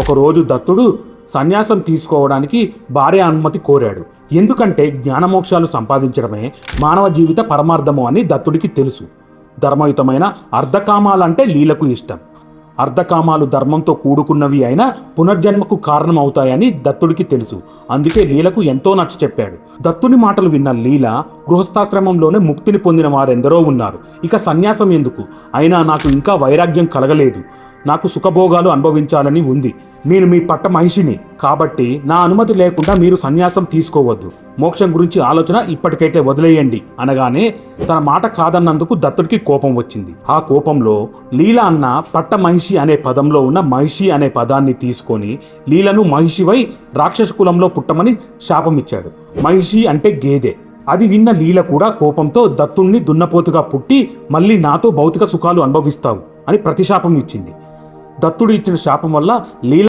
ఒకరోజు దత్తుడు సన్యాసం తీసుకోవడానికి భార్య అనుమతి కోరాడు. ఎందుకంటే జ్ఞానమోక్షాలు సంపాదించడమే మానవ జీవిత పరమార్థము అని దత్తుడికి తెలుసు. ధర్మయుతమైన అర్ధకామాలంటే లీలకు ఇష్టం. అర్ధకామాలు ధర్మంతో కూడుకున్నవి అయినా పునర్జన్మకు కారణం అవుతాయని దత్తుడికి తెలుసు. అందుకే లీలకు ఎంతో నచ్చ చెప్పాడు. దత్తుని మాటలు విన్న లీల గృహస్థాశ్రమంలోనే ముక్తిని పొందిన వారెందరో ఉన్నారు. ఇక సన్యాసం ఎందుకు? అయినా నాకు ఇంకా వైరాగ్యం కలగలేదు. నాకు సుఖభోగాలు అనుభవించాలని ఉంది. నేను మీ పట్ట మహిషిని. కాబట్టి నా అనుమతి లేకుండా మీరు సన్యాసం తీసుకోవద్దు. మోక్షం గురించి ఆలోచన ఇప్పటికైతే వదిలేయండి. అనగానే తన మాట కాదన్నందుకు దత్తుడికి కోపం వచ్చింది. ఆ కోపంలో లీల అన్న పట్ట మహిషి అనే పదంలో ఉన్న మహిషి అనే పదాన్ని తీసుకొని లీలను మహిషివై రాక్షస కులంలో పుట్టమని శాపమిచ్చాడు. మహిషి అంటే గేదె. అది విన్న లీల కూడా కోపంతో దత్తుణ్ణి దున్నపోతుగా పుట్టి మళ్ళీ నాతో భౌతిక సుఖాలు అనుభవిస్తావు అని ప్రతిశాపం ఇచ్చింది. దత్తుడు ఇచ్చిన శాపం వల్ల లీల